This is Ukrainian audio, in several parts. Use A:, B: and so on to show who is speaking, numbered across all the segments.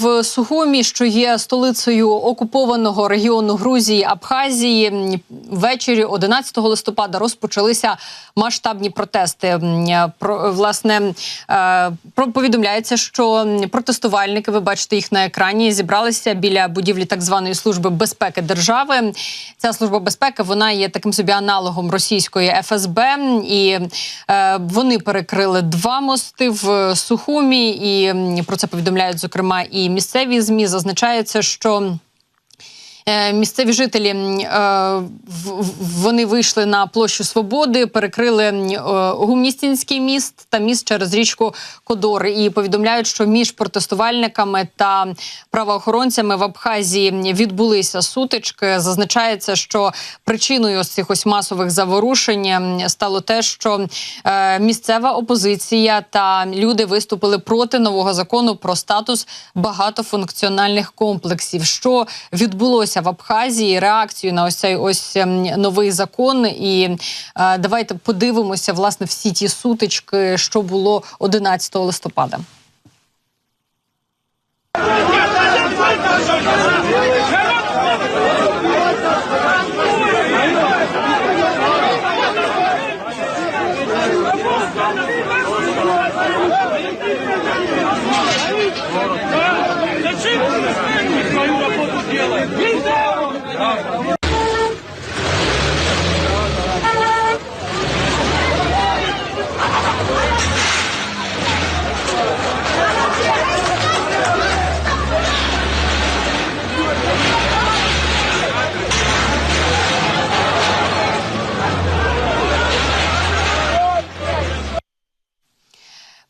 A: В Сухумі, що є столицею окупованого регіону Грузії Абхазії, ввечері 11 листопада розпочалися масштабні протести. Про власне е, про повідомляється, що протестувальники, ви бачите їх на екрані, зібралися біля будівлі так званої служби безпеки держави. Ця служба безпеки вона є таким собі аналогом російської ФСБ, і е, вони перекрили два мости в Сухумі. І про це повідомляють зокрема і місцеві змі. Зазначається, що. Е, Місцеві жителі е, вони вийшли на площу Свободи, перекрили е, Гумністінський міст та міст через річку Кодор. І повідомляють, що між протестувальниками та правоохоронцями в Абхазії відбулися сутички. Зазначається, що причиною ось цих ось масових заворушень стало те, що місцева опозиція та люди виступили проти нового закону про статус багатофункціональних комплексів. Що відбулося в Абхазії? Реакцію на ось цей ось ем, новий закон. І е, давайте подивимося власне всі ті сутички, що було 11 листопада.
B: Visão!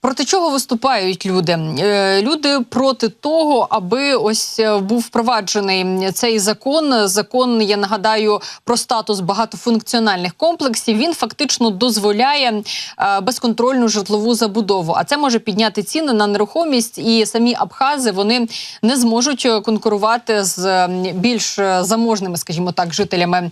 A: Проти чого виступають люди? Е, Люди проти того, аби ось е, був впроваджений цей закон. Закон, я нагадаю, про статус багатофункціональних комплексів. Він фактично дозволяє е, безконтрольну житлову забудову. А це може підняти ціни на нерухомість, і самі абхази вони не зможуть конкурувати з більш заможними, скажімо так, жителями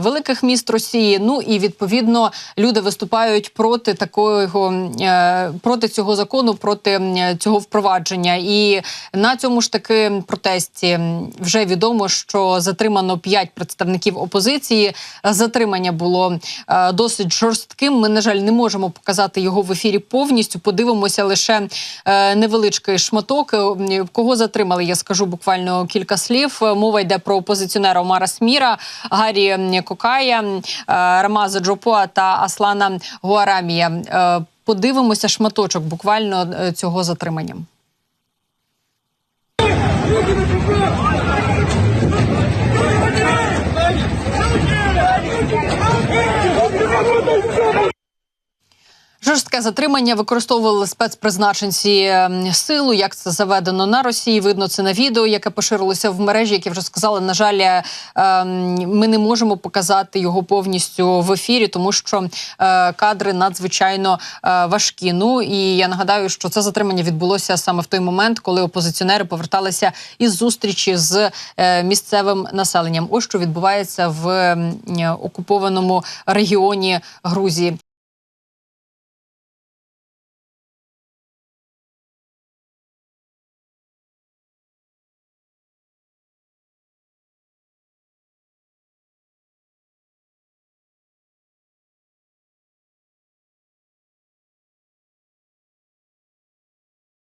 A: великих міст Росії. Ну і відповідно люди виступають проти такого е, проти цього закону, проти цього впровадження. І на цьому ж таки протесті вже відомо, що затримано п'ять представників опозиції. Затримання було е, досить жорстким. Ми, на жаль, не можемо показати його в ефірі повністю. Подивимося лише е, невеличкий шматок. Е, Кого затримали? Я скажу буквально кілька слів. Мова йде про опозиціонера Омара Сміра, Гарі Кокая, Рамаза Джопоа та Аслана Гуарамія. Подивимося шматочок буквально е, цього затримання. Жорстке затримання використовували спецпризначенці ем, силу. Як це заведено на Росії? Видно це на відео, яке поширилося в мережі. Як я вже сказала, на жаль, е, ем, ми не можемо показати його повністю в ефірі, тому що е, кадри надзвичайно е, важкі. Ну і я нагадаю, що це затримання відбулося саме в той момент, коли опозиціонери поверталися із зустрічі з місцевим населенням. Ось що відбувається в окупованому регіоні Грузії.